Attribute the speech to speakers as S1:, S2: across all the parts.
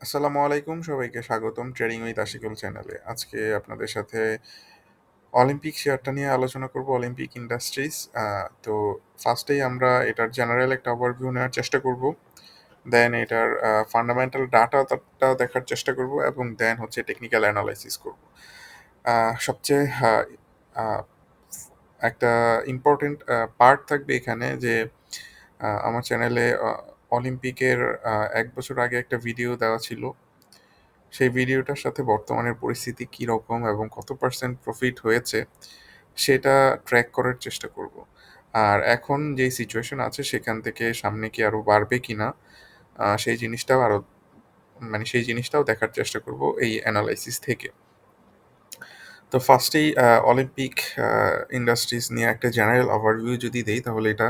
S1: আসসালামু আলাইকুম সবাইকে, স্বাগতম ট্রেডিং উইথ আশিকুল চ্যানেলে আজকে আপনাদের সাথে অলিম্পিক শেয়ারটা নিয়ে আলোচনা করব অলিম্পিক ইন্ডাস্ট্রিজ তো ফার্স্টেই আমরা এটার জেনারেল একটা ওভারভিউ নেওয়ার চেষ্টা করব। দেন এটার ফান্ডামেন্টাল ডাটাটাও দেখার চেষ্টা করব এবং দেন হচ্ছে টেকনিক্যাল অ্যানালাইসিস করব। সবচেয়ে একটা ইম্পর্টেন্ট পার্ট থাকবে এখানে যে আমার চ্যানেলে অলিম্পিকের এক বছর আগে একটা ভিডিও দেওয়া ছিল। সেই ভিডিওটার সাথে বর্তমানের পরিস্থিতি কী রকম এবং কত পার্সেন্ট প্রফিট হয়েছে, সেটা ট্র্যাক করার চেষ্টা করব। আর এখন যে সিচুয়েশন আছে, সেখান থেকে সামনে কি আরও বাড়বে কি না সেই জিনিসটাও আরও মানে সেই জিনিসটাও দেখার চেষ্টা করব এই অ্যানালাইসিস থেকে। তো ফার্স্টেই অলিম্পিক ইন্ডাস্ট্রিজ নিয়ে একটা জেনারেল ওভারভিউ যদি দেই, তাহলে এটা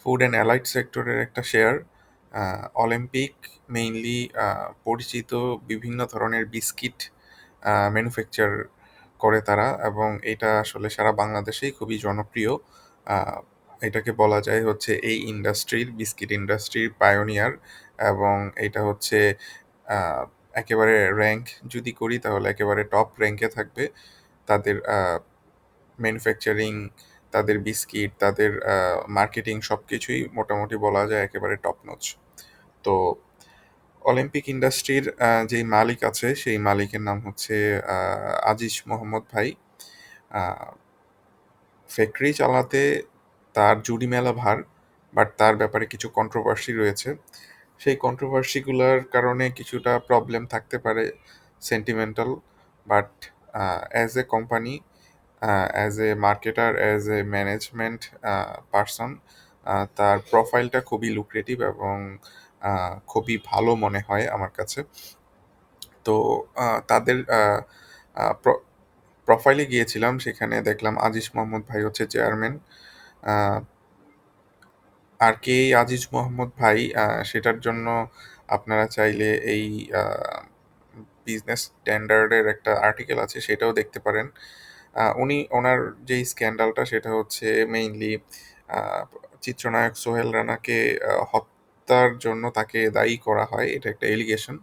S1: ফুড অ্যান্ড অ্যালাইড সেক্টরের একটা শেয়ার অলিম্পিক মেইনলি পরিচিত বিভিন্ন ধরনের বিস্কিট ম্যানুফ্যাকচার করে তারা এবং এটা আসলে সারা বাংলাদেশেই খুবই জনপ্রিয়। এটাকে বলা যায় হচ্ছে এই ইন্ডাস্ট্রির বিস্কিট ইন্ডাস্ট্রির পায়োনিয়ার এবং এটা হচ্ছে একেবারে র্যাঙ্ক যদি করি তাহলে একেবারে টপ র্যাঙ্কে থাকবে। তাদের ম্যানুফ্যাকচারিং তাদের বিস্কিট, তাদের মার্কেটিং সব কিছুই মোটামুটি বলা যায় একেবারে টপ নচ তো অলিম্পিক ইন্ডাস্ট্রির যেই মালিক আছে, সেই মালিকের নাম হচ্ছে আজিজ মোহাম্মদ ভাই। ফ্যাক্টরি চালাতে তার জুডি মেলা ভার বাট তার ব্যাপারে কিছু কন্ট্রোভার্সি রয়েছে। সেই কন্ট্রোভার্সিগুলোর কারণে কিছুটা প্রবলেম থাকতে পারে sentimental but as a company as a marketer as a management person তার প্রোফাইলটা খুবই লুক্রেটিভ এবং খুবই ভালো মনে হয় আমার কাছে। তো তাদের প্রোফাইলে গিয়েছিলাম সেখানে দেখলাম আজিজ মোহাম্মদ ভাই হচ্ছে চেয়ারম্যান আর কে আজিজ মোহাম্মদ ভাই সেটার জন্য আপনারা চাইলে এই বিজনেস স্ট্যান্ডার্ডের একটা আর্টিকেল আছে সেটাও দেখতে পারেন। উনি ওনার যেই স্ক্যান্ডালটা সেটা হচ্ছে মেইনলি চিত্রনায়ক সোহেল রানাকে আহ, হত্যার জন্য তাকে দায়ী করা হয়, এটা একটা এলিগেশন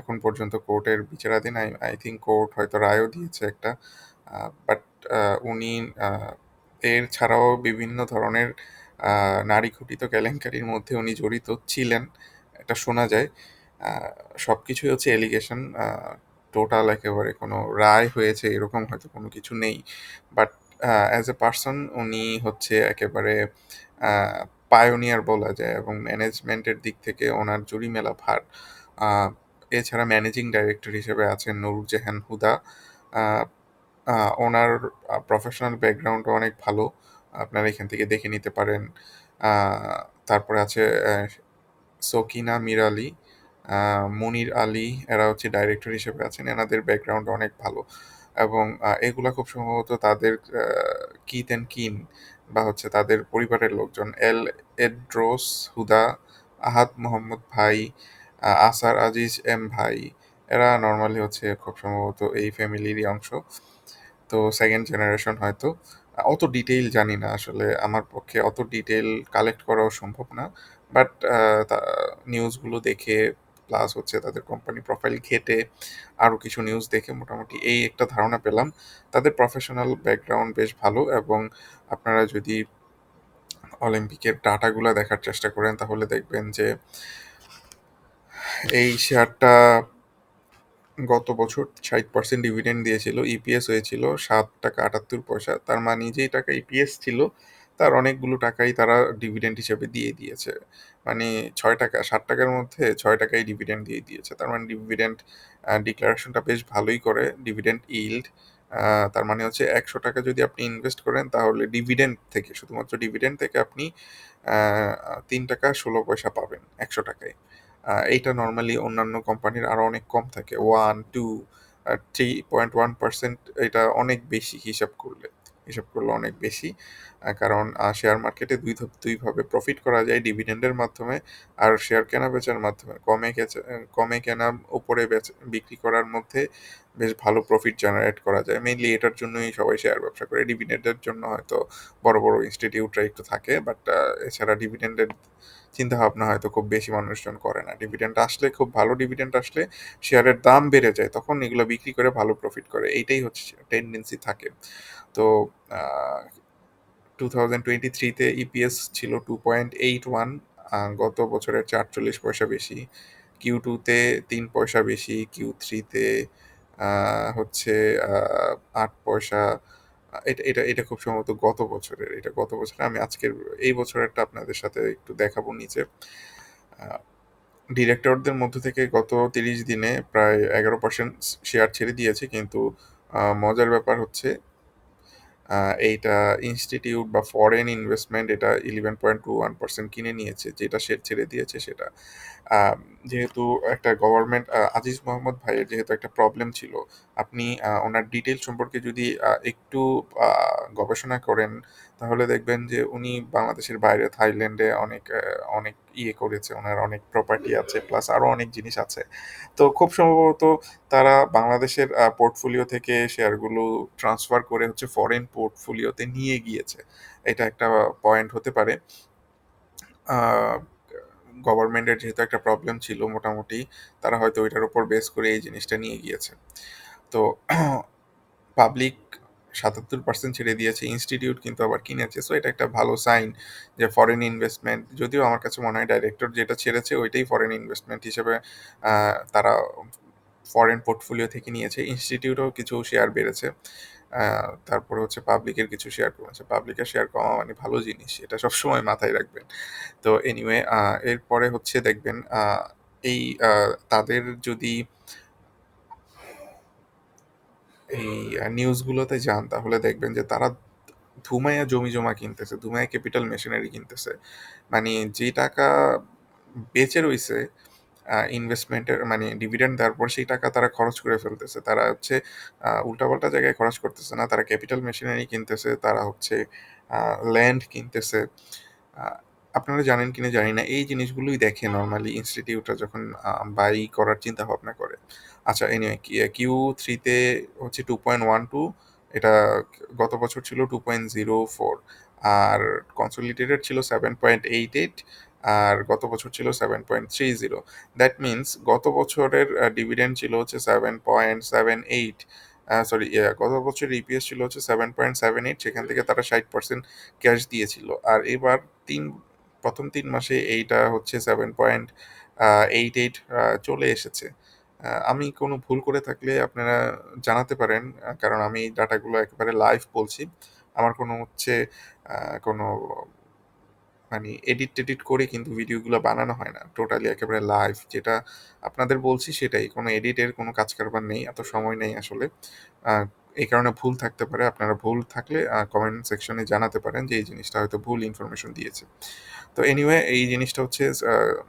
S1: এখন পর্যন্ত কোর্টের বিচারাধীন আই আই থিঙ্ক কোর্ট হয়তো রায়ও দিয়েছে একটা। বাট উনি এর ছাড়াও বিভিন্ন ধরনের নারী ঘটিত কেলেঙ্কারির মধ্যে উনি জড়িত ছিলেন, এটা শোনা যায়। সব কিছুই হচ্ছে এলিগেশন টোটাল একেবারে কোনো রায় হয়েছে, এরকম হয়তো কোনো কিছু নেই। বাট অ্যাজ এ পার্সন উনি হচ্ছে একেবারে পায়োনিয়ার বলা যায় এবং ম্যানেজমেন্টের দিক থেকে ওনার জুরি মেলা ভার এছাড়া ম্যানেজিং ডাইরেক্টর হিসেবে আছেন নুরুজ্জাহান হুদা। আহ, আহ, ওনার প্রফেশনাল ব্যাকগ্রাউন্ডও অনেক ভালো। আপনারা এখান থেকে দেখে নিতে পারেন। তারপরে আছে সকিনা মির আলী মনির আলী এরা হচ্ছে ডাইরেক্টর হিসেবে আছেন। এনাদের ব্যাকগ্রাউন্ড অনেক ভালো। এবং এগুলা খুব সম্ভবত তাদের কিত অ্যান্ড কিন বা হচ্ছে তাদের পরিবারের লোকজন, এল এড্রোস হুদা, আহাদ মোহাম্মদ ভাই আসার আজিজ এম ভাই, এরা নর্মালি হচ্ছে খুব সম্ভবত এই ফ্যামিলিরই অংশ। তো সেকেন্ড জেনারেশন হয়তো। অত ডিটেইল জানি না আসলে, আমার পক্ষে অত ডিটেইল কালেক্ট করাও সম্ভব না। বাট নিউজগুলো দেখে প্লাস হচ্ছে তাদের কোম্পানি প্রোফাইল ঘেটে আরও কিছু নিউজ দেখে মোটামুটি এই একটা ধারণা পেলাম। তাদের প্রফেশনাল ব্যাকগ্রাউন্ড বেশ ভালো এবং আপনারা যদি অলিম্পিকের ডাটাগুলো দেখার চেষ্টা করেন তাহলে দেখবেন যে এই শেয়ারটা গত বছর ষাট পার্সেন্ট ডিভিডেন্ড দিয়েছিল ইপিএস হয়েছিল সাত টাকা আটাত্তর পয়সা। তার মানে যেই টাকা ইপিএস ছিল তার অনেকগুলো টাকাই তারা ডিভিডেন্ড হিসেবে দিয়ে দিয়েছে। মানে ছয় টাকা ষাট টাকার মধ্যে ছয় টাকাই ডিভিডেন্ড দিয়ে দিয়েছে। তার মানে ডিভিডেন্ড ডিক্লারেশনটা বেশ ভালোই করে। ডিভিডেন্ড ইল্ড তার মানে হচ্ছে একশো টাকা যদি আপনি ইনভেস্ট করেন তাহলে ডিভিডেন্ড থেকে, শুধুমাত্র ডিভিডেন্ড থেকে আপনি তিন টাকা ষোলো পয়সা পাবেন একশো টাকায়। এইটা নর্মালি অন্যান্য কোম্পানির আরও অনেক কম থাকে। One two three point one percent এটা অনেক বেশি হিসাব করলে। হিসাব করলে অনেক বেশি কারণ শেয়ার মার্কেটে দুই দুইভাবে প্রফিট করা যায় ডিভিডেন্ডের মাধ্যমে আর শেয়ার কেনা-বেচার মাধ্যমে কমে কমে কেনা, উপরে বিক্রি করার মধ্যে বেশ ভালো প্রফিট জেনারেট করা যায়। মেইনলি এটার জন্যই সবাই শেয়ার ব্যবসা করে। ডিভিডেন্ডের জন্য হয়তো বড়, বড় ইনস্টিটিউটরা একটু থাকে। বাট এছাড়া ডিভিডেন্ডের চিন্তাভাবনা হয়তো খুব বেশি মানুষজন করে না। ডিভিডেন্ড আসলে খুব ভালো ডিভিডেন্ড আসলে শেয়ারের দাম বেড়ে যায়। তখন এগুলো বিক্রি করে ভালো প্রফিট করে। এইটাই হচ্ছে টেন্ডেন্সি থাকে। তো আ 2023 তে ইপিএস ছিল 2.81 আ গত বছরের চারচল্লিশ পয়সা বেশি। কিউ টুতে তিন পয়সা বেশি, কিউ থ্রিতে হচ্ছে আট পয়সা। এটা এটা এটা খুব সম্ভবত গত বছরের। এটা গত বছরের। আমি আজকের এই বছরেরটা আপনাদের সাথে একটু দেখাবো নিচে। ডিরেক্টরদের মধ্য থেকে গত ৩০ দিনে প্রায় ১১% শেয়ার ছেড়ে দিয়েছে। কিন্তু মজার ব্যাপার হচ্ছে এইটা ইনস্টিটিউট বা ফরেন ইনভেস্টমেন্ট এটা 11.21% কিনে নিয়েছে। যেটা সে ছেড়ে দিয়েছে সেটা। যেহেতু একটা গভর্নমেন্ট আজিজ মোহাম্মদ ভাইয়ের যেহেতু একটা প্রবলেম ছিল, আপনি ওনার ডিটেল সম্পর্কে যদি একটু গবেষণা করেন, তাহলে দেখবেন যে উনি বাংলাদেশের বাইরে থাইল্যান্ডে অনেক অনেক ইয়ে করেছে। ওনার অনেক প্রপার্টি আছে প্লাস আরও অনেক জিনিস আছে। তো খুব সম্ভবত তারা বাংলাদেশের পোর্টফোলিও থেকে শেয়ারগুলো ট্রান্সফার করে হচ্ছে ফরেন পোর্টফোলিওতে নিয়ে গিয়েছে। এটা একটা পয়েন্ট হতে পারে। গভর্নমেন্টের যেহেতু একটা প্রবলেম ছিল মোটামুটি, তারা হয়তো ওইটার উপর বেস করে এই জিনিসটা নিয়ে গিয়েছে। তো পাবলিক ৭৭% ছেড়ে দিয়েছে, ইনস্টিটিউট কিন্তু আবার কিনেছে। সো এটা একটা ভালো সাইন যে ফরেন ইনভেস্টমেন্ট যদিও আমার কাছে মনে হয় ডাইরেক্টর যেটা ছেড়েছে ওইটাই ফরেন ইনভেস্টমেন্ট হিসেবে তারা ফরেন পোর্টফোলিও থেকে নিয়েছে। ইনস্টিটিউটও কিছু শেয়ার বেড়েছে। তারপরে হচ্ছে পাবলিকের কিছু শেয়ার কমেছে। পাবলিকের শেয়ার কমা মানে ভালো জিনিস। এটা সবসময় মাথায় রাখবেন। তো এনিওয়ে এরপরে হচ্ছে দেখবেন এই তাদের যদি এই নিউজগুলোতে যান তাহলে দেখবেন যে তারা ধুমাইয়া জমি-জমা কিনতেছে, ধুমাইয়া ক্যাপিটাল মেশিনারি কিনতেছে। মানে যে টাকা বেঁচে রইছে আ ইনভেস্টমেন্টের মানে ডিভিডেন্ড দেওয়ার পর সেই টাকা তারা খরচ করে ফেলতেছে। তারা হচ্ছে উল্টাপাল্টা জায়গায় খরচ করতেছে না। তারা ক্যাপিটাল মেশিনারি কিনতেছে, তারা হচ্ছে ল্যান্ড কিনতেছে। আপনারা জানেন কিনা জানি না। এই জিনিসগুলোই দেখে নর্মালি ইনস্টিটিউটরা যখন বাই করার চিন্তাভাবনা করে। আচ্ছা এনিওয়ে কি Q3 তে হচ্ছে 2.12 এটা গত বছর ছিল 2.04 আর কনসোলিডেটেড ছিল 7.88 আর গত বছর ছিল 7.30 দ্যাট মিনস গত বছরের ডিভিডেন্ড ছিল হচ্ছে seven point seven eight sorry গত বছর ইপিএস ছিল হচ্ছে 7.78 সেখান থেকে তারা 60% ক্যাশ দিয়েছিল। আর এবার তিন, প্রথম তিন মাসে এইটা হচ্ছে সেভেন পয়েন্ট এইট এইট চলে এসেছে। আমি কোনো ভুল করে থাকলে আপনারা জানাতে পারেন। কারণ আমি ডাটাগুলো একেবারে লাইভ বলছি। আমার কোনো হচ্ছে কোনো মানে এডিট-টেডিট করে কিন্তু ভিডিওগুলো বানানো হয় না। টোটালি একেবারে লাইভ যেটা আপনাদের বলছি সেটাই। কোনো এডিটের কোনো কাজ-কারবার নেই। এত সময় নেই আসলে। এই কারণে ভুল থাকতে পারে। আপনারা ভুল থাকলে কমেন্ট সেকশনে জানাতে পারেন যে এই জিনিসটা হয়তো ভুল ইনফরমেশন দিয়েছে তো এনিওয়ে এই জিনিসটা হচ্ছে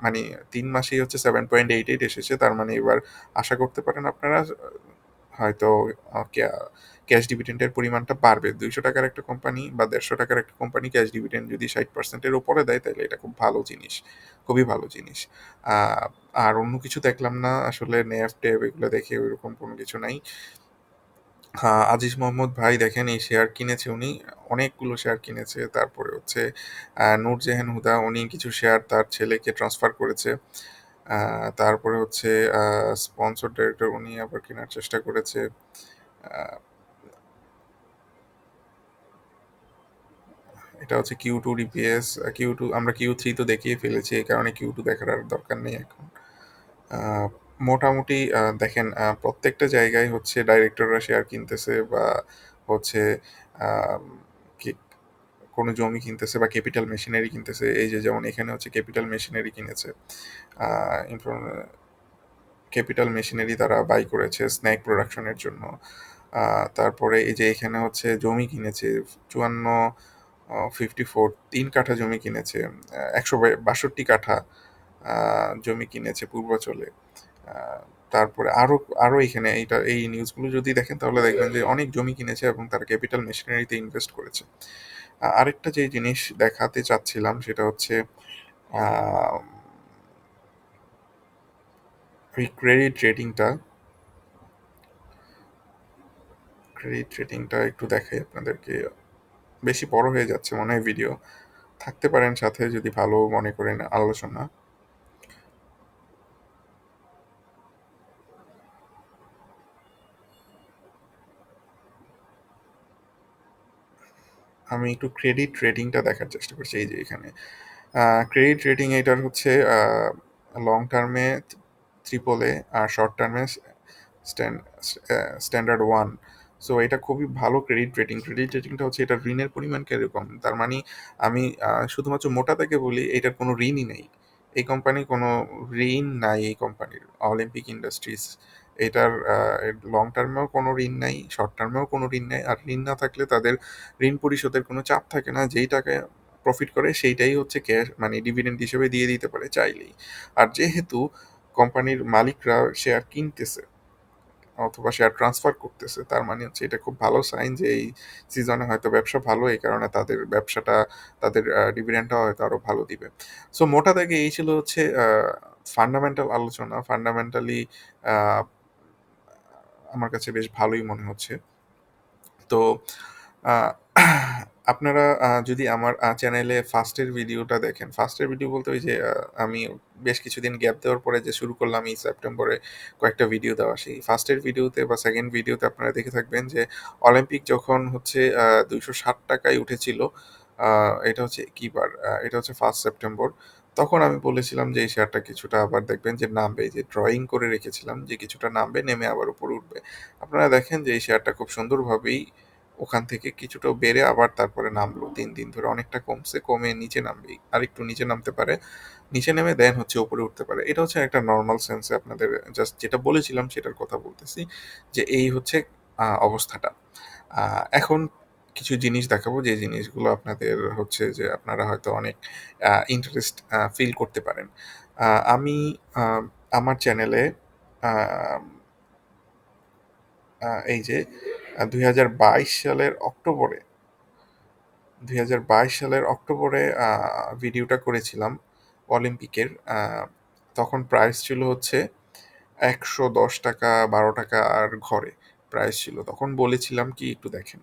S1: মানে তিন মাসেই হচ্ছে 7.88 এসেছে। তার মানে এবার আশা করতে পারেন আপনারা হয়তো ক্যাশ ডিভিডেন্ডের পরিমাণটা বাড়বে। দুইশো টাকার একটা কোম্পানি বা দেড়শো টাকার একটা কোম্পানি ক্যাশ ডিভিডেন্ড যদি 60% এর উপরে দেয় তাহলে এটা খুব ভালো জিনিস। খুবই ভালো জিনিস। আর অন্য কিছু দেখলাম না, আসলে NAV-টেভ এগুলো দেখে ওইরকম কোনো কিছু নাই। আজিজ মোহাম্মদ ভাই দেখেন, এই শেয়ার কিনেছে উনি। অনেকগুলো শেয়ার কিনেছে। তারপরে হচ্ছে আ জেহেন হুদা, উনি কিছু শেয়ার তার ছেলেকে ট্রান্সফার করেছে। তারপরে হচ্ছে স্পন্সর ডিরেক্টর উনি আবার কেনার চেষ্টা করেছে। এটা হচ্ছে Q2 র ইপিএস। আ Q2 আমরা কিউ থ্রি তো দেখিয়ে ফেলেছি। এই কারণে কিউ টু দেখার আর দরকার নেই এখন। মোটামুটি দেখেন প্রত্যেকটা জায়গায় হচ্ছে ডাইরেক্টররা শেয়ার কিনতেছে বা হচ্ছে কোনো জমি কিনতেছে বা ক্যাপিটাল মেশিনারি কিনতেছে। এই যে যেমন এখানে হচ্ছে ক্যাপিটাল মেশিনারি কিনেছে। ক্যাপিটাল মেশিনারি তারা বাই করেছে স্ন্যাক প্রোডাকশনের জন্য। তারপরে এই যে এখানে হচ্ছে জমি কিনেছে, চুয়ান্ন ফিফটি ফোর তিন কাঠা জমি কিনেছে। আ ১৬২ কাঠা জমি কিনেছে পূর্বাচলে। তারপরে আরও আরও এখানে এইটা, এই নিউজগুলো যদি দেখেন তাহলে দেখবেন যে অনেক জমি কিনেছে এবং তারা ক্যাপিটাল মেশিনারিতে ইনভেস্ট করেছে। আরেকটা যে জিনিস দেখাতে চাচ্ছিলাম সেটা হচ্ছে ক্রেডিট রেটিংটা ক্রেডিট রেটিংটা একটু দেখাই আপনাদেরকে। বেশি বড় হয়ে যাচ্ছে মনে হয় ভিডিও থাকতে পারেন সাথে যদি ভালো মনে করেন আলোচনা। আমি একটু ক্রেডিট রেটিংটা দেখার চেষ্টা করছি, এই যে এখানে। ক্রেডিট রেটিং এটার হচ্ছে লং টার্মে ট্রিপল এ আর শর্ট টার্মে স্ট্যান্ডার্ড ওয়ান সো এটা খুবই ভালো ক্রেডিট রেটিং ক্রেডিট রেটিংটা হচ্ছে, এটা ঋণের পরিমাণ কীরকম তার মানে আমি শুধুমাত্র মোটা থেকে বলি, এটার কোনো ঋণই নেই। এই কোম্পানি কোনো ঋণ নাই এই কোম্পানির অলিম্পিক ইন্ডাস্ট্রিজ এটার লং টার্মেও কোনো ঋণ নাই শর্ট টার্মেও কোনো ঋণ নেই, আর ঋণ না থাকলে তাদের ঋণ পরিশোধের কোনো চাপ থাকে না, যেই টাকায় প্রফিট করে সেইটাই হচ্ছে ক্যাশ মানে ডিভিডেন্ড হিসেবে দিয়ে দিতে পারে চাইলেই। আর যেহেতু কোম্পানির মালিকরা শেয়ার কিনতেছে, অথবা শেয়ার ট্রান্সফার করতেছে, তার মানে হচ্ছে এটা খুব ভালো সাইন যে এই সিজনে হয়তো ব্যবসা ভালো, এই কারণে তাদের ব্যবসাটা, তাদের ডিভিডেন্ডটা হয়তো আরও ভালো দিবে। সো মোটা দাগে এই ছিল হচ্ছে ফান্ডামেন্টাল আলোচনা। ফান্ডামেন্টালি আমার কাছে বেশ ভালোই মনে হচ্ছে। তো আপনারা যদি আমার চ্যানেলে ফার্স্টের ভিডিওটা দেখেন ফার্স্টের ভিডিও বলতে ওই যে আমি বেশ কিছুদিন গ্যাপ দেওয়ার পরে যে শুরু করলাম এই সেপ্টেম্বরে কয়েকটা ভিডিও দেওয়া সেই ফার্স্টের ভিডিওতে বা সেকেন্ড ভিডিওতে আপনারা দেখে থাকবেন যে অলিম্পিক যখন হচ্ছে দুইশো ষাট টাকায় উঠেছিল এটা হচ্ছে কি বার আহ, এটা হচ্ছে ফার্স্ট সেপ্টেম্বর। তখন আমি বলেছিলাম যে, এই শেয়ারটা কিছুটা আবার দেখবেন যে নামবে যে ড্রয়িং করে রেখেছিলাম যে কিছুটা নামবে, নেমে আবার উপরে উঠবে। আপনারা দেখেন যে এই শেয়ারটা খুব সুন্দরভাবেই ওখান থেকে কিছুটা বেড়ে আবার তারপরে নামলো। তিন দিন ধরে অনেকটা কমছে, কমে নিচে নামবে আর একটু নিচে নামতে পারে, নিচে নেমে দেন হচ্ছে উপরে উঠতে পারে। এটা হচ্ছে একটা নর্মাল সেন্সে আপনাদের জাস্ট যেটা বলেছিলাম সেটার কথা বলতেছি যে, এই হচ্ছে অবস্থাটা। এখন কিছু জিনিস দেখাবো, যে জিনিসগুলো আপনাদের হচ্ছে যে আপনারা হয়তো অনেক ইন্টারেস্ট ফিল করতে পারেন। আমি আমার চ্যানেলে এই যে দুই হাজার বাইশ সালের অক্টোবরে, দুই হাজার বাইশ সালের অক্টোবরে ভিডিওটা করেছিলাম অলিম্পিকের। তখন প্রাইস ছিল হচ্ছে একশো দশ টাকা, বারো টাকা আর ঘরে প্রাইস ছিল। তখন বলেছিলাম কি, একটু দেখেন।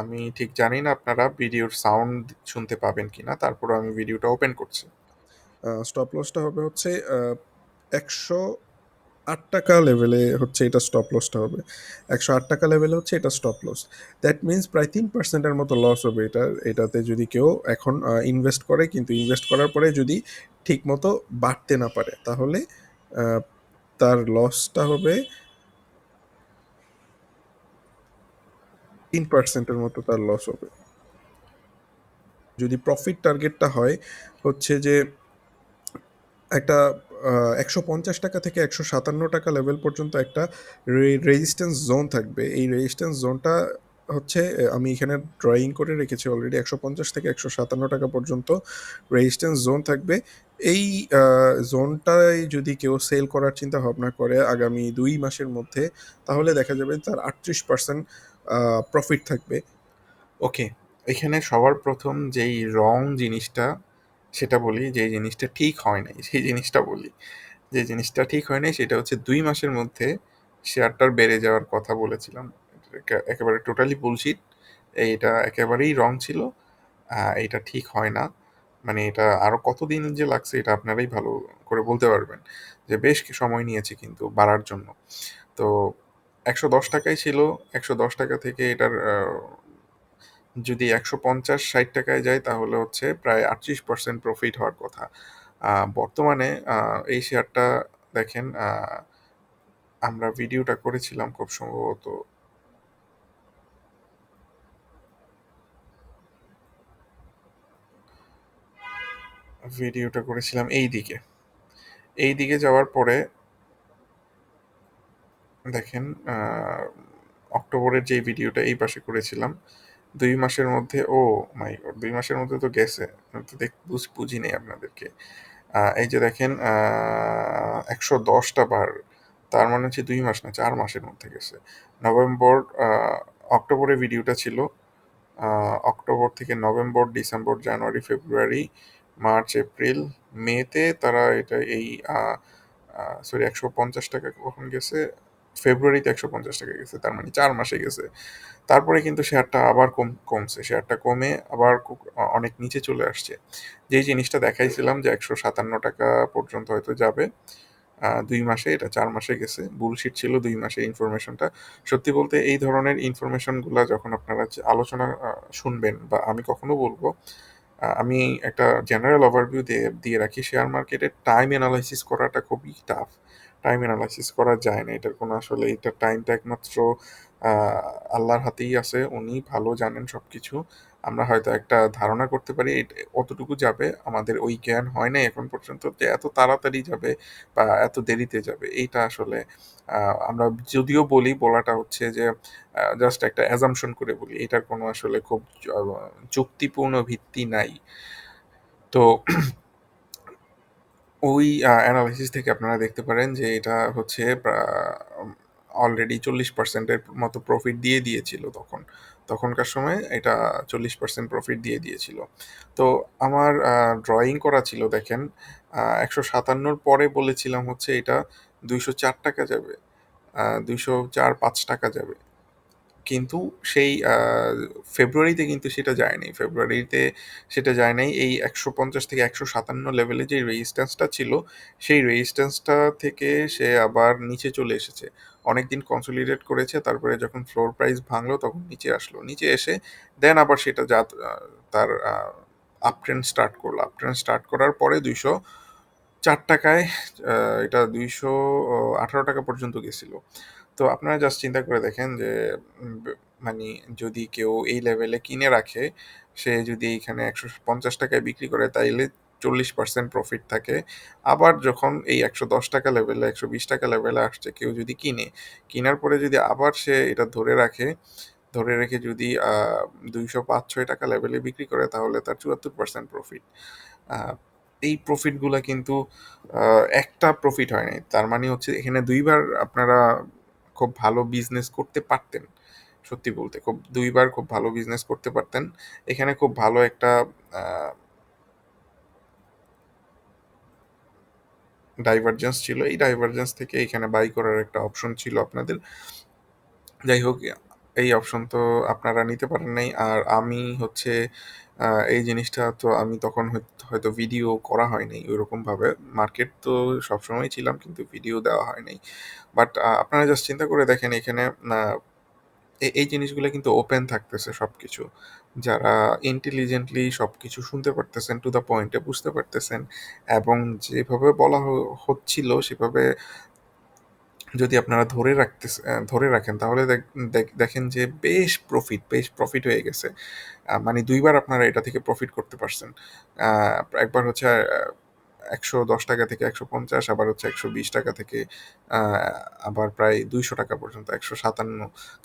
S1: আমি ঠিক জানি না আপনারা ভিডিওর সাউন্ড শুনতে পাবেন কিনা তারপরে আমি ভিডিওটা ওপেন করছি। স্টপ লসটা হবে হচ্ছে একশো আট টাকা লেভেলে হচ্ছে এটা স্টপ লসটা হবে। একশো আট টাকা লেভেলে হচ্ছে এটা স্টপ লস দ্যাট মিনস প্রায় তিন পার্সেন্টের মতো লস হবে এটা, এটাতে যদি কেউ এখন ইনভেস্ট করে, কিন্তু ইনভেস্ট করার পরে যদি ঠিক মতো বাড়তে না পারে, তাহলে তার লসটা হবে তিন পার্সেন্টের মতো তার লস হবে। যদি প্রফিট টার্গেটটা হয়, হচ্ছে যে একটা একশো পঞ্চাশ টাকা থেকে একশো সাতান্ন টাকা লেভেল পর্যন্ত একটা রেজিস্ট্যান্স জোন থাকবে। এই রেজিস্ট্যান্স জোনটা হচ্ছে আমি এখানে ড্রয়িং করে রেখেছি অলরেডি একশো পঞ্চাশ থেকে একশো সাতান্ন টাকা পর্যন্ত রেজিস্ট্যান্স জোন থাকবে। এই জোনটায় যদি কেউ সেল করার চিন্তা ভাবনা করে আগামী দুই মাসের মধ্যে, তাহলে দেখা যাবে তার আটত্রিশ পার্সেন্ট প্রফিট থাকবে। ওকে এখানে সবার প্রথম যেই রং জিনিসটা, সেটা বলি যে জিনিসটা ঠিক হয় নাই, সেই জিনিসটা বলি। যে জিনিসটা ঠিক হয় নাই, সেটা হচ্ছে দুই মাসের মধ্যে শেয়ারটার বেড়ে যাওয়ার কথা বলেছিলাম। একেবারে টোটালি বুলশিট এইটা একেবারেই রং ছিল এটা ঠিক হয় না। মানে এটা আরও কতদিন যে লাগছে, এটা আপনারাই ভালো করে বলতে পারবেন। যে বেশ সময় নিয়েছে কিন্তু বাড়ার জন্য। তো একশো দশ টাকাই ছিল, একশো দশ টাকা থেকে এটার যদি একশো পঞ্চাশ ষাট টাকায় যায় তাহলে হচ্ছে প্রায় আটত্রিশ পার্সেন্ট প্রফিট হওয়ার কথা। বর্তমানে এই শেয়ারটা দেখেন আমরা ভিডিওটা করেছিলাম খুব সম্ভবত ভিডিওটা করেছিলাম এই দিকে এই দিকে যাওয়ার পরে দেখেন অক্টোবরের যে ভিডিওটা এই পাশে করেছিলাম, দুই মাসের মধ্যে, ও মাই দুই মাসের মধ্যে তো গেছে। তো দেখ, বুঝ- নেই আপনাদেরকে। এই যে দেখেন একশো দশটা বার, তার মানে হচ্ছে দুই মাস না, চার মাসের মধ্যে গেছে। নভেম্বর অক্টোবরে ভিডিওটা ছিল অক্টোবর থেকে November, December, January, February, March, April মেতে তারা এটা এই সরি ৳১৫০ কখন গেছে? ফেব্রুয়ারিতে ৳১৫০ গেছে। তার মানে চার মাসে গেছে। তারপরে কিন্তু শেয়ারটা আবার কম, কমছে। শেয়ারটা কমে আবার অনেক নিচে চলে আসছে। যেই জিনিসটা দেখাইছিলাম যে ৳১৫৭ পর্যন্ত হয়তো যাবে। দুই ২ মাসে, এটা চার মাসে গেছে। বুলশিট ছিল দুই মাসে ইনফরমেশনটা। সত্যি বলতে এই ধরনের ইনফরমেশনগুলা যখন আপনারা আলোচনা শুনবেন বা আমি কখনো বলব আমি একটা জেনারেল ওভারভিউ দিয়ে দিয়ে রাখি। শেয়ার মার্কেটে টাইম এনালাইসিস করাটা খুবই টাফ। টাইম এনালাইসিস করা যায় না। এটার কোনো আসলে এটার টাইমটা একমাত্র আল্লাহর হাতেই আছে। উনি ভালো জানেন সব কিছু আমরা হয়তো একটা ধারণা করতে পারি এট অতটুকু যাবে। আমাদের ওই জ্ঞান হয় নাই এখন পর্যন্ত যে এত তাড়াতাড়ি যাবে বা এত দেরিতে যাবে। এইটা আসলে আমরা যদিও বলি, বলাটা হচ্ছে যে জাস্ট একটা অ্যাজামশন করে বলি। এটার কোনো আসলে খুব যুক্তিপূর্ণ ভিত্তি নাই। তো ওই, আ এনালাইসিস থেকে আপনারা দেখতে পারেন যে এটা হচ্ছে অলরেডি ৪০% এর মতো প্রফিট দিয়ে দিয়েছিল তখন। তখনকার সময়ে এটা ৪০% প্রফিট দিয়ে দিয়েছিল। তো আমার, আ ড্রইং করা ছিল দেখেন, আ ১৫৭ র পরে বলেছিলাম হচ্ছে এটা ৳২০৪ যাবে। আ ৳২০৪-৫ যাবে। কিন্তু সেই ফেব্রুয়ারিতে কিন্তু সেটা যায় নাই। ফেব্রুয়ারিতে সেটা যায় নাই। এই ১৫০ থেকে ১৫৭ লেভেলে যে রেজিস্ট্যান্সটা ছিল, সেই রেজিস্ট্যান্সটা থেকে সে আবার নিচে চলে এসেছে। অনেকদিন কনসোলিডেট করেছে। তারপরে যখন ফ্লোর প্রাইস ভাঙলো তখন নিচে আসলো। নিচে এসে দেন আবার সেটা যা তার আপট্রেন্ড স্টার্ট করল। আপট্রেন্ড স্টার্ট করার পরে ৳২০৪ চার টাকায় এটা ৳২১৮ পর্যন্ত গেছিল। তো আপনারা জাস্ট চিন্তা করে দেখেন যে মানে যদি কেউ এই লেভেলে কিনে রাখে, সে যদি এইখানে ৳১৫০ য় বিক্রি করে তাইলে ৪০% প্রফিট থাকে। আবার যখন এই ৳১১০ লেভেলে, ৳১২০ লেভেলে আসছে কেউ যদি কিনে, কেনার পরে যদি আবার সে এটা ধরে রাখে, ধরে রেখে যদি দুইশো পাঁচ ছয় টাকা লেভেলে বিক্রি করে তাহলে তার ৭৪% প্রফিট। এই প্রফিটগুলো কিন্তু একটা প্রফিট হয় নাই। তার মানে হচ্ছে এখানে দুইবার আপনারা খুব ভালো বিজনেস করতে পারতেন। সত্যি বলতে খুব দুইবার খুব ভালো বিজনেস করতে পারতেন। এখানে খুব ভালো একটা ডাইভারজেন্স ছিল। এই ডাইভারজেন্স থেকে এখানে বাই করার একটা অপশন ছিল আপনাদের। যাই হোক এই অপশন তো আপনারা নিতে পারেন নাই। আর আমি হচ্ছে এই জিনিসটা তো আমি তখন হয়ত ভিডিও করা হয় নাই ওইরকমভাবে। মার্কেট তো সবসময়ই ছিলাম কিন্তু ভিডিও দেওয়া হয় নাই। বাট আপনারা জাস্ট চিন্তা করে দেখেন এখানে এই জিনিসগুলো কিন্তু ওপেন থাকতেছে সব কিছু যারা ইন্টেলিজেন্টলি সব কিছু শুনতে পারতেছেন, টু দ্য পয়েন্টে বুঝতে পারতেছেন এবং যেভাবে বলা হচ্ছিল সেভাবে যদি আপনারা ধরে রাখতে ধরে রাখেন তাহলে দেখ দেখ দেখেন যে বেশ প্রফিট, বেশ প্রফিট হয়ে গেছে। মানে দুইবার আপনারা এটা থেকে প্রফিট করতে পারছেন। একবার হচ্ছে একশো দশ টাকা থেকে ৳১৫০ আবার হচ্ছে ৳১২০ থেকে আবার প্রায় ৳২০০ পর্যন্ত ১৫৭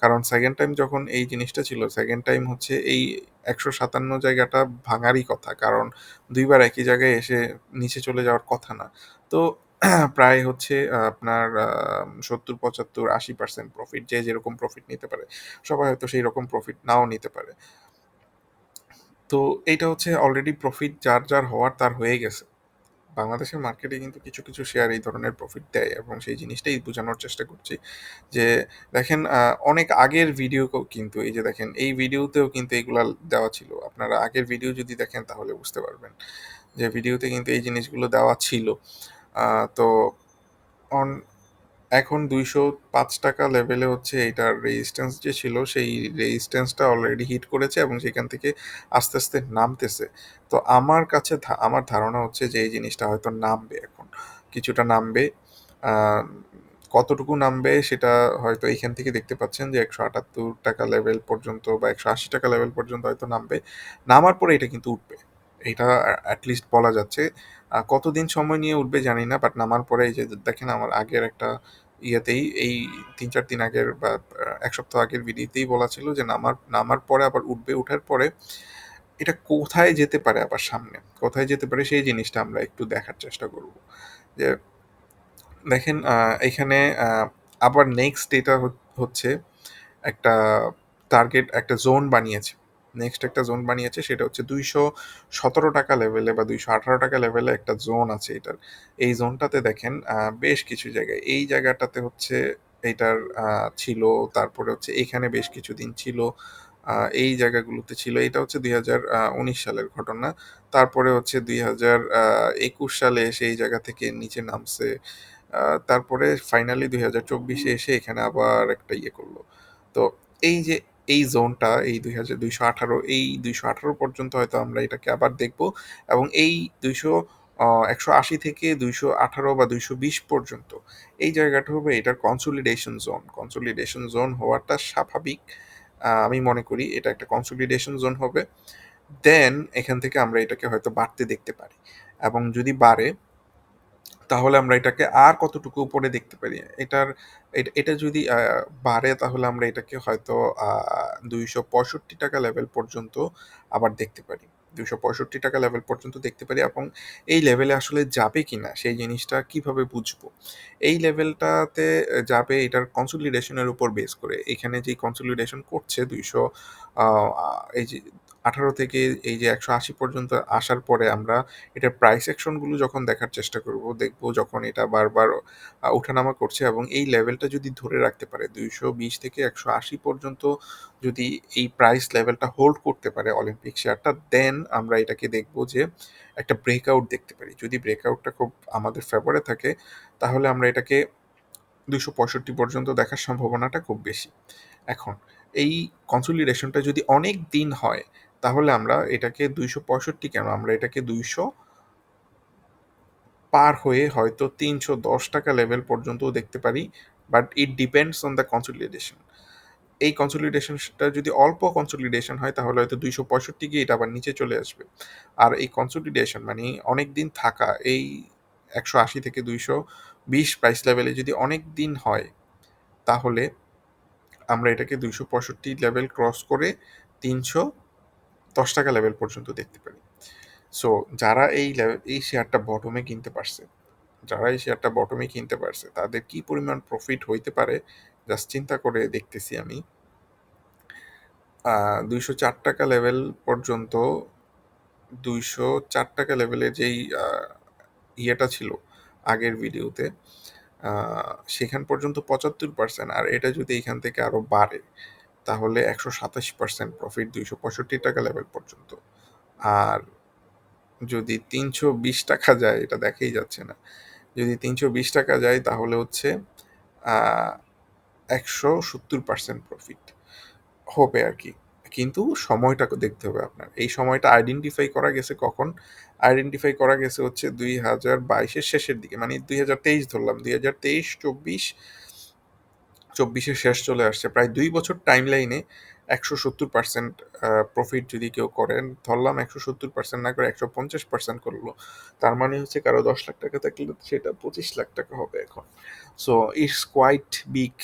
S1: কারণ সেকেন্ড টাইম যখন এই জিনিসটা ছিল, সেকেন্ড টাইম হচ্ছে এই ১৫৭ জায়গাটা ভাঙারই কথা। কারণ দুইবার একই জায়গায় এসে নিচে চলে যাওয়ার কথা না। তো প্রায় হচ্ছে আপনার আ ৭০, ৭৫, ৮০% প্রফিট। যে যেরকম প্রফিট নিতে পারে। সবাই হয়তো সেইরকম প্রফিট নাও নিতে পারে। তো এইটা হচ্ছে অলরেডি প্রফিট যার, যার হওয়ার তার হয়ে গেছে। বাংলাদেশের মার্কেটে কিন্তু কিছু, কিছু শেয়ার এই ধরনের প্রফিট দেয় এবং সেই জিনিসটাই বোঝানোর চেষ্টা করছি। যে দেখেন অনেক আগের ভিডিও কিন্তু এই যে দেখেন এই ভিডিওতেও কিন্তু এইগুলা দেওয়া ছিল। আপনারা আগের ভিডিও যদি দেখেন তাহলে বুঝতে পারবেন। যে ভিডিওতে কিন্তু এই জিনিসগুলো দেওয়া ছিল। তো অন এখন ৳২০৫ লেভেলে হচ্ছে এটার রেজিস্ট্যান্স যে ছিল সেই রেজিস্ট্যান্সটা অলরেডি হিট করেছে এবং সেখান থেকে আস্তে, আস্তে নামতেছে। তো আমার কাছে আমার ধারণা হচ্ছে যে এই জিনিসটা হয়তো নামবে এখন। কিছুটা নামবে। কতটুকু নামবে সেটা হয়তো এইখান থেকে দেখতে পাচ্ছেন যে ৳১৭৮ লেভেল পর্যন্ত বা ৳১৮০ লেভেল পর্যন্ত হয়তো নামবে। নামার পরে এটা কিন্তু উঠবে। এটা এ এট লিস্ট বলা যাচ্ছে। কতদিন সময় নিয়ে উঠবে জানি না। বাট নামার পরে এই যে দেখেন আমার আগের একটা ইয়েতেই, এই ৩-৪ দিন আগের বা এক সপ্তাহ আগের ভিডিওতেই বলা ছিল যে নামার নামার পরে আবার উঠবে। উঠার পরে এটা কোথায় যেতে পারে আবার সামনে? কোথায় যেতে পারে সেই জিনিসটা আমরা একটু দেখার চেষ্টা করব। যে দেখেন এখানে আবার নেক্সট এটা হচ্ছে একটা টার্গেট একটা জোন বানিয়েছে। নেক্সট একটা জোন বানিয়েছে, সেটা হচ্ছে দুইশো সতেরো টাকা লেভেলে বা দুইশো আঠারো টাকা লেভেলে একটা জোন আছে এটার। এই জোনটাতে দেখেন বেশ কিছু জায়গায়। এই জায়গাটাতে হচ্ছে এটার ছিল, তারপরে হচ্ছে এখানে বেশ কিছুদিন ছিল এই জায়গাগুলোতে ছিল। এটা হচ্ছে দুই হাজার উনিশ সালের ঘটনা। তারপরে হচ্ছে দুই হাজার একুশ সালে এসে এই জায়গা থেকে নিচে নামছে তারপরে ফাইনালি দুই হাজার চব্বিশে এসে এখানে আবার একটা ইয়ে করল। তো এই যে এই জোনটা এই দুই হাজার দুইশো আঠারো, এই দুইশো আঠারো পর্যন্ত হয়তো আমরা এটাকে আবার দেখব এবং এই দুইশো একশো আশি থেকে দুইশো আঠারো বা দুইশো বিশ পর্যন্ত এই জায়গাটা হবে এটার কনসোলিডেশন জোন কনসোলিডেশন জোন হওয়াটা স্বাভাবিক আমি মনে করি এটা একটা কনসোলিডেশন জোন হবে। দেন এখান থেকে আমরা এটাকে হয়তো বাড়তে দেখতে পারি এবং যদি বাড়ে তাহলে আমরা এটাকে আর কতটুকু উপরে দেখতে পারি? এটার, এটা যদি বাড়ে তাহলে আমরা এটাকে হয়তো দুইশো পঁয়ষট্টি টাকা লেভেল পর্যন্ত আবার দেখতে পারি। দুইশো পঁয়ষট্টি টাকা লেভেল পর্যন্ত দেখতে পারি এবং এই লেভেলে আসলে যাবে কিনা সেই জিনিসটা কীভাবে বুঝব? এই লেভেলটাতে যাবে এটার কনসোলিডেশনের উপর বেস করে। এখানে যে কনসোলিডেশন করছে দুইশো এই যে আঠারো থেকে এই যে একশো আশি পর্যন্ত আসার পরে আমরা এটার প্রাইস অ্যাকশনগুলো যখন দেখার চেষ্টা করব, দেখব যখন এটা বারবার ওঠানামা করছে এবং এই লেভেলটা যদি ধরে রাখতে পারে, দুইশো বিশ থেকে একশো আশি পর্যন্ত যদি এই প্রাইস লেভেলটা হোল্ড করতে পারে অলিম্পিক শেয়ারটা দেন আমরা এটাকে দেখব যে একটা ব্রেকআউট দেখতে পারি। যদি ব্রেকআউটটা খুব আমাদের ফেভারে থাকে, তাহলে আমরা এটাকে দুশো পঁয়ষট্টি পর্যন্ত দেখার সম্ভাবনাটা খুব বেশি। এখন, এই কনসোলিডেশনটা যদি অনেক দিন হয় তাহলে আমরা এটাকে দুইশো পঁয়ষট্টি কেন? আমরা এটাকে দুইশো পার হয়ে হয়তো তিনশো দশ টাকা লেভেল পর্যন্ত দেখতে পারি but it depends on the consolidation এই কনসোলিডেশনটা যদি অল্প কনসোলিডেশন হয়, তাহলে হয়তো দুইশো পঁয়ষট্টি গিয়ে এটা আবার নিচে চলে আসবে। আর এই কনসোলিডেশন মানে অনেক দিন থাকা, এই একশো আশি থেকে দুইশো বিশ প্রাইস লেভেলে যদি অনেক দিন হয়, তাহলে আমরা এটাকে দুইশো পঁয়ষট্টি লেভেল ক্রস করে তিনশো দশ টাকা লেভেল পর্যন্ত দেখতে পারি। সো যারা এই এই শেয়ারটা বটমে কিনতে পারছে, যারা এই শেয়ারটা বটমে কিনতে পারছে, তাদের কি পরিমাণ প্রফিট হইতে পারে? জাস্ট চিন্তা করে দেখতেছি আমি। দুইশো চার টাকা লেভেল পর্যন্ত, দুইশো চার টাকা লেভেলে যেই ইয়েটা ছিল আগের ভিডিওতে সেখান পর্যন্ত পঁচাত্তর পার্সেন্ট আর এটা যদি এখান থেকে আরও বাড়ে তাহলে একশো সাতাশ পার্সেন্ট প্রফিট দুইশো পঁয়ষট্টি টাকা লেভেল পর্যন্ত। আর যদি তিনশো বিশ টাকা যায়, এটা দেখাই যাচ্ছে না। যদি তিনশো বিশ টাকা যায়, তাহলে হচ্ছে একশো সত্তর পার্সেন্ট প্রফিট হবে আর কি। কিন্তু সময়টা দেখতে হবে আপনার। এই সময়টা আইডেন্টিফাই করা গেছে কখন? আইডেন্টিফাই করা গেছে হচ্ছে দুই হাজার বাইশের শেষের দিকে মানে দুই হাজার তেইশ ধরলাম। দুই হাজার তেইশ, চব্বিশ চব্বিশের শেষ চলে আসছে। প্রায় দুই বছর টাইম লাইনে একশো সত্তর পার্সেন্ট প্রফিট যদি কেউ করেন, ধরলাম একশো সত্তর পার্সেন্ট না করে একশো পঞ্চাশ পার্সেন্ট করল, তার মানে হচ্ছে কারও দশ লাখ টাকা থাকলে সেটা পঁচিশ লাখ টাকা হবে এখন। So it's quite big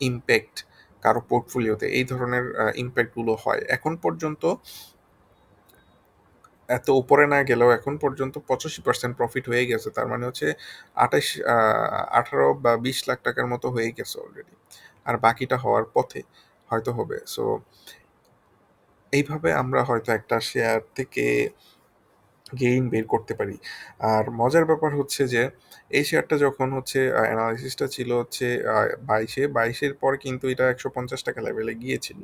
S1: impact কারও পোর্টফোলিওতে এই ধরনের ইম্প্যাক্টগুলো হয়। এখন পর্যন্ত এত উপরে না গেলেও এখন পর্যন্ত পঁচাশি পার্সেন্ট প্রফিট হয়ে গেছে। তার মানে হচ্ছে আঠাশ আঠারো বা বিশ লাখ টাকার মতো হয়ে গেছে অলরেডি আর বাকিটা হওয়ার পথে হয়তো হবে। সো এইভাবে আমরা হয়তো একটা শেয়ার থেকে গেইন বের করতে পারি। আর মজার ব্যাপার হচ্ছে যে, এই শেয়ারটা যখন হচ্ছে অ্যানালিসিসটা ছিল হচ্ছে বাইশে। বাইশের পর কিন্তু এটা একশো পঞ্চাশ টাকা লেভেলে গিয়েছিল।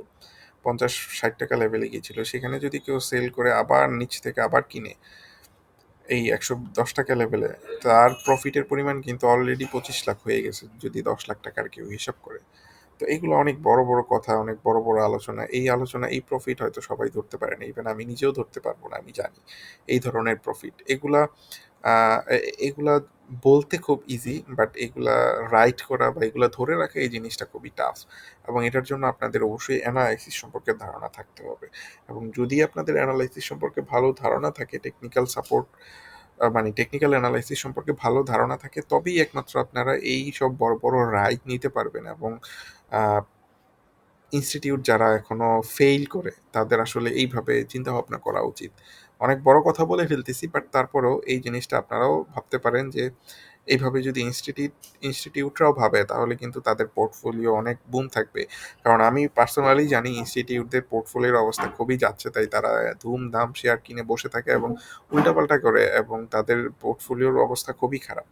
S1: পঞ্চাশ ষাট টাকা লেভেলে গিয়েছিল। সেখানে যদি কেউ সেল করে আবার নিচ থেকে আবার কিনে এই একশো দশ টাকা লেভেলে তার প্রফিটের পরিমাণ কিন্তু অলরেডি পঁচিশ লাখ হয়ে গেছে, যদি দশ লাখ টাকার কেউ হিসাব করে। তো এইগুলো অনেক বড় বড় কথা, অনেক বড় বড় আলোচনা। এই আলোচনা, এই প্রফিট হয়তো সবাই ধরতে পারে না। ইভেন আমি নিজেও ধরতে পারব না, আমি জানি। এই ধরনের প্রফিট এগুলা এগুলা বলতে খুব ইজি বাট এগুলা রাইট করা বা এগুলা ধরে রাখা এই জিনিসটা খুবই টাফ এবং এটার জন্য আপনাদের অবশ্যই অ্যানালাইসিস সম্পর্কে ধারণা থাকতে হবে এবং যদি আপনাদের অ্যানালাইসিস সম্পর্কে ভালো ধারণা থাকে টেকনিক্যাল সাপোর্ট মানে টেকনিক্যাল অ্যানালাইসিস সম্পর্কে ভালো ধারণা থাকে, তবেই একমাত্র আপনারা এই সব বড় বড় রাইট নিতে পারবেন এবং ইনস্টিটিউট যারা এখনও ফেইল করে, তাদের আসলে এইভাবে চিন্তা ভাবনা করা উচিত। অনেক বড় কথা বলে ফেলতেছি বাট তারপরেও এই জিনিসটা আপনারাও ভাবতে পারেন যে, এইভাবে যদি ইনস্টিটিউট ইনস্টিটিউটরাও ভাবে, তাহলে কিন্তু তাদের পোর্টফোলিও অনেক বুম থাকবে। কারণ আমি পার্সোনালি জানি ইনস্টিটিউটদের পোর্টফোলিওর অবস্থা খুবই যাচ্ছে, তাই তারা ধুমধাম শেয়ার কিনে বসে থাকে এবং উল্টাপাল্টা করে এবং তাদের পোর্টফোলিওর অবস্থা খুবই খারাপ।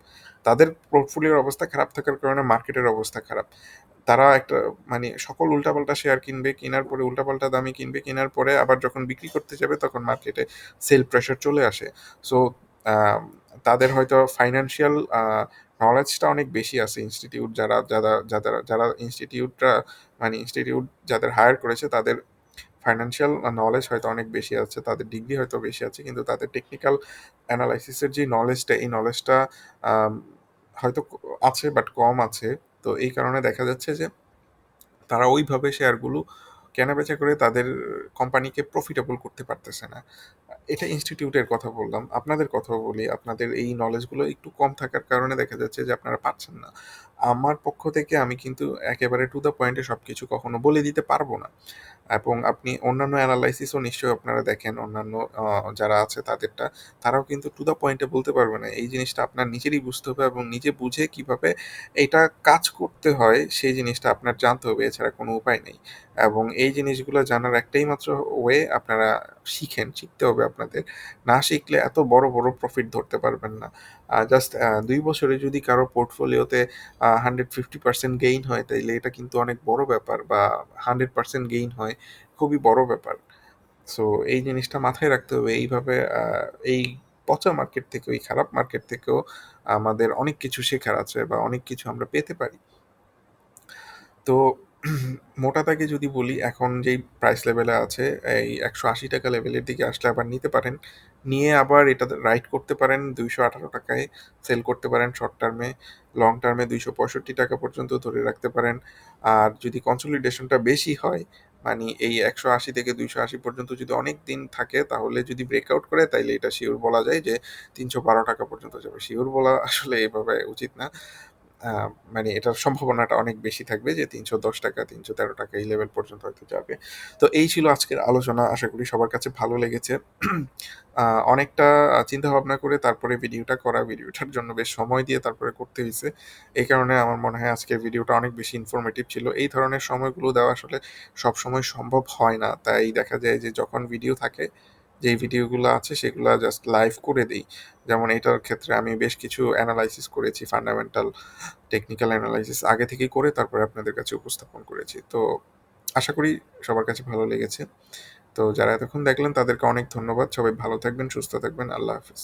S1: তাদের পোর্টফোলিওর অবস্থা খারাপ থাকার কারণে মার্কেটের অবস্থা খারাপ। তারা একটা মানে সকল উল্টাপাল্টা শেয়ার কিনবে, কেনার পরে উল্টাপাল্টা দামে কিনবে, কেনার পরে আবার যখন বিক্রি করতে যাবে তখন মার্কেটে সেল প্রেশার চলে আসে। সো তাদের হয়তো ফাইন্যান্সিয়াল নলেজটা অনেক বেশি আছে ইনস্টিটিউট যারা যারা যারা যারা ইনস্টিটিউটরা মানে ইনস্টিটিউট যাদের হায়ার করেছে তাদের ফাইন্যান্সিয়াল নলেজ হয়তো অনেক বেশি আছে, তাদের ডিগ্রি হয়তো বেশি আছে, কিন্তু তাদের টেকনিক্যাল অ্যানালাইসিসের যে নলেজটা এই নলেজটা হয়তো আছে বাট কম আছে। তো এই কারণে দেখা যাচ্ছে যে তারা ওইভাবে শেয়ারগুলো কেনাবেচা করে তাদের কোম্পানিকে প্রফিটেবল করতে পারতেছে না। এটা ইনস্টিটিউটের কথা বললাম। আপনাদের কথা বলি। আপনাদের এই নলেজগুলো একটু কম থাকার কারণে দেখা যাচ্ছে যে আপনারা পাচ্ছেন না। আমার পক্ষ থেকে আমি কিন্তু একেবারে টু দ্য পয়েন্টে সব কিছু কখনো বলে দিতে পারব না। এবং আপনি অন্যান্য অ্যানালাইসিসও নিশ্চয়ই আপনারা দেখেন, অন্যান্য যারা আছে তাদেরটা, তারাও কিন্তু টু দ্য পয়েন্টে বলতে পারবে না। এই জিনিসটা আপনার নিজেরই বুঝতে হবে এবং নিজে বুঝে কীভাবে এটা কাজ করতে হয়, সেই জিনিসটা আপনার জানতে হবে, এছাড়া কোনো উপায় নেই। এবং এই জিনিসগুলো জানার একটাই মাত্র ওয়ে আপনারা শিখেন, শিখতে হবে আপনাদের। না শিখলে এত বড় বড় প্রফিট ধরতে পারবেন না। জাস্ট দুই বছরে যদি কারও পোর্টফোলিওতে হান্ড্রেড ফিফটি পার্সেন্ট গেইন হয়, তাইলে এটা কিন্তু অনেক বড় ব্যাপার বা হান্ড্রেড পার্সেন্ট গেইন হয়, খুবই বড় ব্যাপার। সো এই জিনিসটা মাথায় রাখতে হবে। এইভাবে এই পচা মার্কেট থেকে ওই খারাপ মার্কেট থেকেও আমাদের অনেক কিছু শেখার আছে বা অনেক কিছু আমরা পেতে পারি। তো মোটা দাগে যদি বলি, এখন যেই প্রাইস লেভেলে আছে, এই একশো আশি টাকা লেভেলের দিকে আসলে আবার নিতে পারেন। নিয়ে আবার এটা রাইট করতে পারেন দুইশো আঠারো টাকায় সেল করতে পারেন শর্ট টার্মে লং টার্মে দুইশো পঁয়ষট্টি টাকা পর্যন্ত ধরে রাখতে পারেন। আর যদি কনসলিডেশনটা বেশি হয় মানে এই একশো আশি থেকে দুইশো আশি পর্যন্ত যদি অনেক দিন থাকে, তাহলে যদি ব্রেকআউট করে, তাইলে এটা শিওর বলা যায় যে তিনশো বারো টাকা পর্যন্ত যাবে। শিওর বলা আসলে এভাবে উচিত না। মানে এটার সম্ভাবনাটা অনেক বেশি থাকবে যে তিনশো দশ টাকা, তিনশো তেরো টাকা এই লেভেল পর্যন্ত হয়তো যাবে। তো এই ছিল আজকের আলোচনা। আশা করি সবার কাছে ভালো লেগেছে। অনেকটা চিন্তা ভাবনা করে তারপরে ভিডিওটা করা ভিডিওটার জন্য বেশ সময় দিয়ে তারপরে করতে হয়েছে। এই কারণে আমার মনে হয় আজকের ভিডিওটা অনেক বেশি ইনফরমেটিভ ছিল। এই ধরনের সময়গুলো দেওয়া আসলে সব সময় সম্ভব হয় না। তাই দেখা যায় যে যখন ভিডিও থাকে যেই ভিডিওগুলো আছে সেগুলো জাস্ট লাইভ করে দিই। যেমন এটার ক্ষেত্রে আমি বেশ কিছু অ্যানালাইসিস করেছি ফান্ডামেন্টাল টেকনিক্যাল অ্যানালাইসিস আগে থেকেই করে তারপরে আপনাদের কাছে উপস্থাপন করেছি। তো আশা করি সবার কাছে ভালো লেগেছে। তো যারা এতক্ষণ দেখলেন তাদেরকে অনেক ধন্যবাদ। সবাই ভালো থাকবেন, সুস্থ থাকবেন। আল্লাহ হাফিজ।